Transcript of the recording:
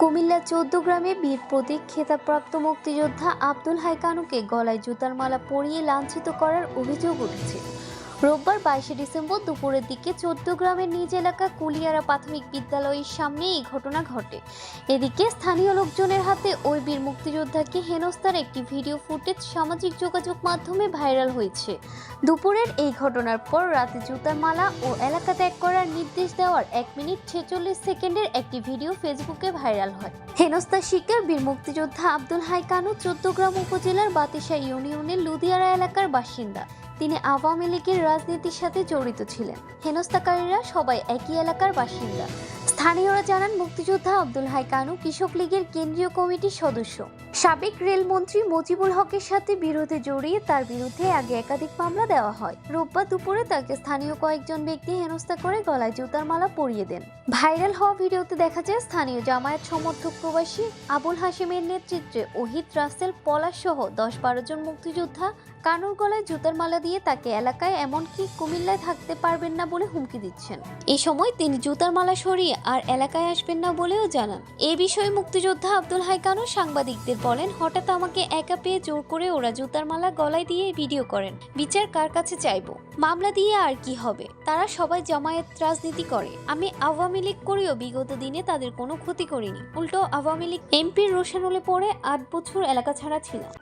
কুমিল্লা চৌদ্দ গ্রামে বীর প্রতীক খেতাবপ্রাপ্ত মুক্তিযোদ্ধা আব্দুল হাইকানুকে গলায় জুতার মালা পরিয়ে লাঞ্ছিত করার অভিযোগ উঠেছে। রোববার বাইশে ডিসেম্বর দুপুরের দিকে চৌদ্দ গ্রামের নিজ এলাকা কুলিয়ারা প্রাথমিক বিদ্যালয়ের সামনে এই ঘটনা ঘটে। এদিকে স্থানীয় লোকজনের হাতে ওই বীর মুক্তিযোদ্ধাকে হেনস্থার একটি ভিডিও ফুটেজ সামাজিক যোগাযোগ মাধ্যমে ভাইরাল হয়েছে। দুপুরের এই ঘটনার পর রাতে জুতার মালা ও এলাকা ত্যাগ নির্দেশ দেওয়ার এক মিনিট ছেচল্লিশ সেকেন্ডের একটি ভিডিও ফেসবুকে ভাইরাল হয়। হেনস্থার শিকার, বীর মুক্তিযোদ্ধা আব্দুল হাই কানু চোদ্দগ্রাম উপজেলার বাতিশা ইউনিয়নের লুদিয়ারা এলাকার বাসিন্দা। তিনি আওয়ামী লীগের রাজনীতির সাথে জড়িত ছিলেন। হেনস্তাকারীরা সবাই একই এলাকার বাসিন্দা। স্থানীয়রা জানান, মুক্তিযোদ্ধা আব্দুল হাই কানু কৃষক লীগের কেন্দ্রীয় কমিটির সদস্য। সাবেক রেলমন্ত্রী মজিবুল হকের সাথে বিরোধে জড়িয়ে তার বিরুদ্ধে আগে একাধিক মামলা দেওয়া হয়। রোববার দুপুরে তাকে স্থানীয় কয়েকজন ব্যক্তি হেনস্থা করে গলায় জুতার মালা পরিয়ে দেন। ভাইরাল হওয়া ভিডিওতে দেখা যায়, স্থানীয় জামায়াত সমর্থক প্রবাসী আবুল হাসিমের নেতৃত্বে ওহিদ রাসেল, পলাশ সহ দশ বারো জন মুক্তিযোদ্ধা কানুর গলায় জুতার মালা দিয়ে তাকে এলাকায় এমনকি কুমিল্লায় থাকতে পারবেন না বলে হুমকি দিচ্ছেন। এই সময় তিনি জুতার মালা সরিয়ে আর এলাকায় আসবেন না বলেও জানান। এ বিষয়ে মুক্তিযোদ্ধা আব্দুল হাই কানু সাংবাদিকদের বলেন, হঠাৎ আমাকে একা পেয়ে জোর করে ওরা জুতার মালা গলায় দিয়ে ভিডিও করেন। বিচার কার কাছে চাইব? মামলা দিয়ে আর কি হবে? তারা সবাই জামায়াত রাজনীতি করে। আমি আওয়ামী লীগ করেও বিগত দিনে তাদের কোনো ক্ষতি করিনি। উল্টো, আওয়ামী লীগ এমপির রোশানলে পড়ে আট বছর এলাকা ছাড়া ছিলাম